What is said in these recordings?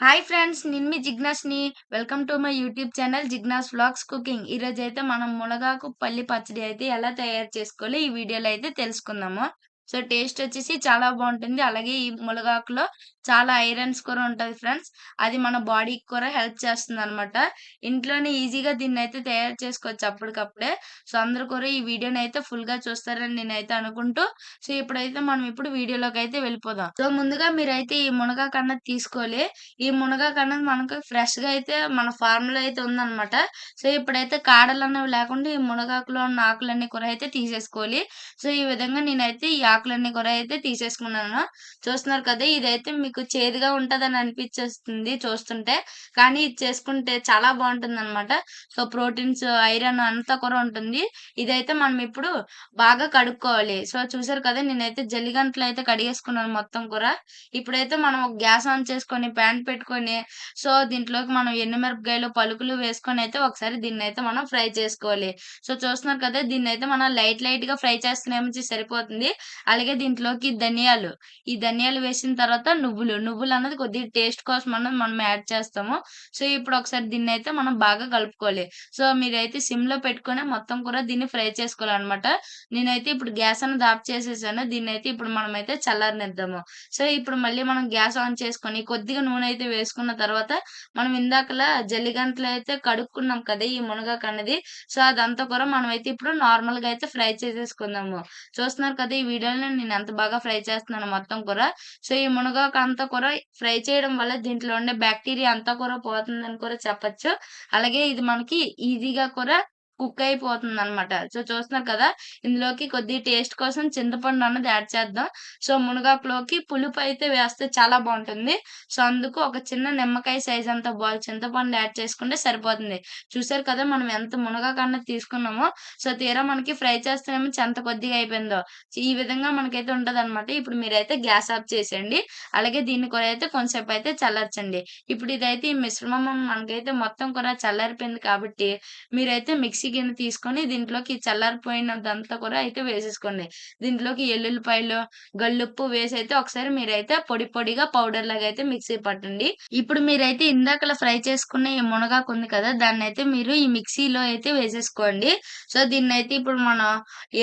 Hi friends నేను మీ జిగ్నాస్‌ని. Welcome to my YouTube channel Jignas vlogs cooking. ఈరోజు అయితే మనం మునగాకు పల్లి పచ్చడి అయితే ఎలా తయారు చేసుకోవాలో ఈ వీడియోలో అయితే తెలుసుకుందాము. సో, టేస్ట్ వచ్చేసి చాలా బాగుంటుంది అలాగే ఈ మునగాకులో చాలా ఐరన్స్ కూడా ఉంటది ఫ్రెండ్స్. అది మన బాడీకి కూడా హెల్ప్ చేస్తుంది అనమాట ఇంట్లోనే ఈజీగా దీన్నైతే తయారు చేసుకోవచ్చు అప్పటికప్పుడే. సో, అందరు కూడా ఈ వీడియోని అయితే ఫుల్గా చూస్తారని నేనైతే అనుకుంటూ, సో, ఇప్పుడైతే మనం ఇప్పుడు వీడియోలోకైతే వెళ్ళిపోదాం. సో, ముందుగా మీరైతే ఈ మునగా కన్నది తీసుకోవాలి. ఈ మునగా కన్నది మనకు ఫ్రెష్‌గా అయితే మన ఫార్మ్‌లో అయితే ఉందనమాట. సో, ఇప్పుడైతే కాడలు అనేవి లేకుండా ఈ మునగాకులో ఉన్న ఆకులన్నీ కూర అయితే తీసేసుకోవాలి. సో, ఈ విధంగా నేనైతే ఈ ఆకులన్నీ కూర అయితే తీసేసుకున్నాను. చూస్తున్నారు కదా! ఇదైతే మీకు చేదుగా ఉంటదని అనిపిచ్చేస్తుంది చూస్తుంటే. కానీ ఇది చేసుకుంటే చాలా బాగుంటుంది అనమాట సో, ప్రోటీన్స్, ఐరన్ అంతా కూడా ఉంటుంది. ఇదైతే మనం ఇప్పుడు బాగా కడుక్కోవాలి. సో, చూసారు కదా! నేనైతే జల్లిగంటలు అయితే కడిగేసుకున్నాను మొత్తం కూడా. ఇప్పుడైతే మనం గ్యాస్ ఆన్ చేసుకొని, ప్యాన్ పెట్టుకొని, సో, దీంట్లోకి మనం ఎండుమిరపకాయలు, పలుకులు వేసుకొని అయితే ఒకసారి దీన్ని అయితే మనం ఫ్రై చేసుకోవాలి. సో, చూస్తున్నారు కదా! దీన్ని అయితే మనం లైట్ లైట్గా ఫ్రై చేస్తేనేమో సరిపోతుంది. అలాగే దీంట్లోకి ధనియాలు, ఈ ధనియాలు వేసిన తర్వాత నువ్వులు, నువ్వులు అన్నది కొద్దిగా టేస్ట్ కోసం అన్నది మనం యాడ్ చేస్తాము. సో, ఇప్పుడు ఒకసారి దీన్ని అయితే మనం బాగా కలుపుకోవాలి. సో, మీరైతే సిమ్‌లో పెట్టుకుని మొత్తం కూడా దీన్ని ఫ్రై చేసుకోవాలన్నమాట నేనైతే ఇప్పుడు గ్యాస్ అనేది ఆఫ్ చేసేసాను. దీన్ని అయితే ఇప్పుడు మనం అయితే చల్లారనిద్దాము. సో, ఇప్పుడు మళ్ళీ మనం గ్యాస్ ఆన్ చేసుకొని కొద్దిగా నూనె అయితే వేసుకున్న తర్వాత మనం ఇందాకలా జల్లిగంటలో అయితే కడుక్కున్నాం కదా! ఈ మునగాకు అనేది సో, అదంతా కూడా మనమైతే ఇప్పుడు నార్మల్గా అయితే ఫ్రై చేసేసుకుందాము. చూస్తున్నారు కదా! ఈ వీడియోలో నేను ఎంత బాగా ఫ్రై చేస్తున్నాను మొత్తం కూడా. సో, ఈ మునగాకు అంతా కూడా ఫ్రై చేయడం వల్ల దీంట్లో ఉండే బ్యాక్టీరియా అంతా కూడా పోతుందని కూడా చెప్పొచ్చు. అలాగే ఇది మనకి ఈజీగా కూడా కుక్ అయిపోతుంది అనమాట సో, చూస్తున్నారు కదా! ఇందులోకి కొద్ది టేస్ట్ కోసం చింతపండు అన్నది యాడ్ చేద్దాం. సో, మునగాకులోకి పులుపు అయితే వేస్తే చాలా బాగుంటుంది సో, అందుకు ఒక చిన్న నిమ్మకాయ సైజ్ అంత బాల్ చింతపండు యాడ్ చేసుకుంటే సరిపోతుంది. చూసారు కదా! మనం ఎంత మునగాకు అన్నది తీసుకున్నామో, సో, తీరా మనకి ఫ్రై చేస్తేనేమో చెంత కొద్దిగా అయిపోయిందో. ఈ విధంగా మనకైతే ఉంటదనమాట. ఇప్పుడు మీరైతే గ్యాస్ ఆఫ్ చేసేయండి. అలాగే దీన్ని కూడా అయితే కొంచెంసేపు అయితే చల్లర్చండి ఇప్పుడు ఇదైతే ఈ మిశ్రమం మనకైతే మొత్తం కూడా చల్లారిపోయింది కాబట్టి, మీరైతే మిక్సీ గిన్నె తీసుకొని దీంట్లోకి చల్లారిపోయినదంతా కూడా అయితే వేసేసుకోండి. దీంట్లోకి ఎల్లుల్లిపాయలు, గల్లుప్పు వేసైతే ఒకసారి మీరైతే పొడి పొడిగా పౌడర్ లాగా అయితే మిక్సీ పట్టండి. ఇప్పుడు మీరైతే ఇందాకలా ఫ్రై చేసుకున్న ఈ మునగాకు ఉంది కదా! దాన్ని అయితే మీరు ఈ మిక్సీలో అయితే వేసేసుకోండి. సో, దీన్ని అయితే ఇప్పుడు మనం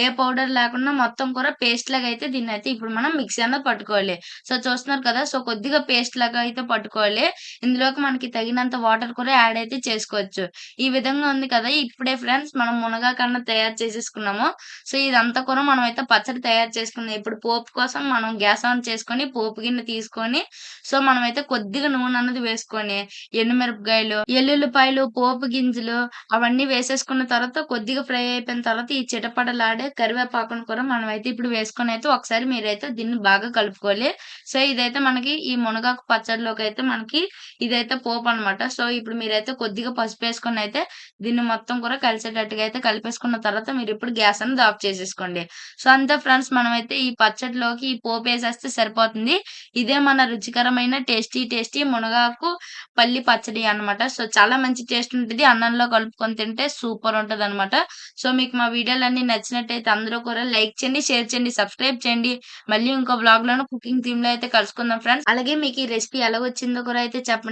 ఏ పౌడర్ లేకుండా మొత్తం కూడా పేస్ట్ లాగా అయితే దీన్ని అయితే ఇప్పుడు మనం మిక్సీ అన్నది పట్టుకోవాలి. సో, చూస్తున్నారు కదా! సో, కొద్దిగా పేస్ట్ లాగా అయితే పట్టుకోవాలి. ఇందులోకి మనకి తగినంత వాటర్ కూడా యాడ్ అయితే చేసుకోవచ్చు. ఈ విధంగా ఉంది కదా! ఇప్పుడే ఫ్రెండ్స్ ఫ్రెండ్స్ మనం మునగాకన్నా తయారు చేసేసుకున్నాము. సో, ఇదంతా కూడా మనం అయితే పచ్చడి తయారు చేసుకున్నాం ఇప్పుడు పోపు కోసం మనం గ్యాస్ ఆన్ చేసుకొని పోపు గిన్నె తీసుకొని, సో, మనమైతే కొద్దిగా నూనె అన్నది వేసుకొని, ఎండుమిరపకాయలు, ఎల్లుల్లిపాయలు, పోపు గింజలు అవన్నీ వేసేసుకున్న తర్వాత కొద్దిగా ఫ్రై అయిపోయిన తర్వాత ఈ చిటపటలాడే కరివేపాకును కూడా మనం అయితే ఇప్పుడు వేసుకొని అయితే ఒకసారి మీరైతే దీన్ని బాగా కలుపుకోవాలి. సో, ఇదైతే మనకి ఈ మునగాకు పచ్చడిలోకైతే మనకి ఇదైతే పోపనమాట. సో, ఇప్పుడు మీరైతే కొద్దిగా పసుపు వేసుకొని అయితే దీన్ని మొత్తం కూడా కలిసి కలిసేటట్టుగా అయితే కలిపేసుకున్న తర్వాత మీరు ఇప్పుడు గ్యాస్ అనేది ఆఫ్ చేసేసుకోండి. సో, అంతే ఫ్రెండ్స్ మనమైతే ఈ పచ్చడిలోకి ఈ పోపేసేస్తే సరిపోతుంది. ఇదే మన రుచికరమైన టేస్టీ టేస్టీ మునగాకు పల్లి పచ్చడి అన్నమాట. సో, చాలా మంచి టేస్ట్ ఉంటది. అన్నంలో కలుపుకొని తింటే సూపర్ ఉంటదనమాట. సో, మీకు మా వీడియోలన్నీ నచ్చినట్టయితే అందరూ కూడా లైక్ చేయండి, షేర్ చేయండి, సబ్స్క్రైబ్ చేయండి. మళ్ళీ ఇంకో బ్లాగ్ లోను కుకింగ్ థీమ్లో అయితే కలుసుకుందాం ఫ్రెండ్స్. అలాగే మీకు ఈ రెసిపీ ఎలా వచ్చిందో కూడా అయితే చెప్పండి.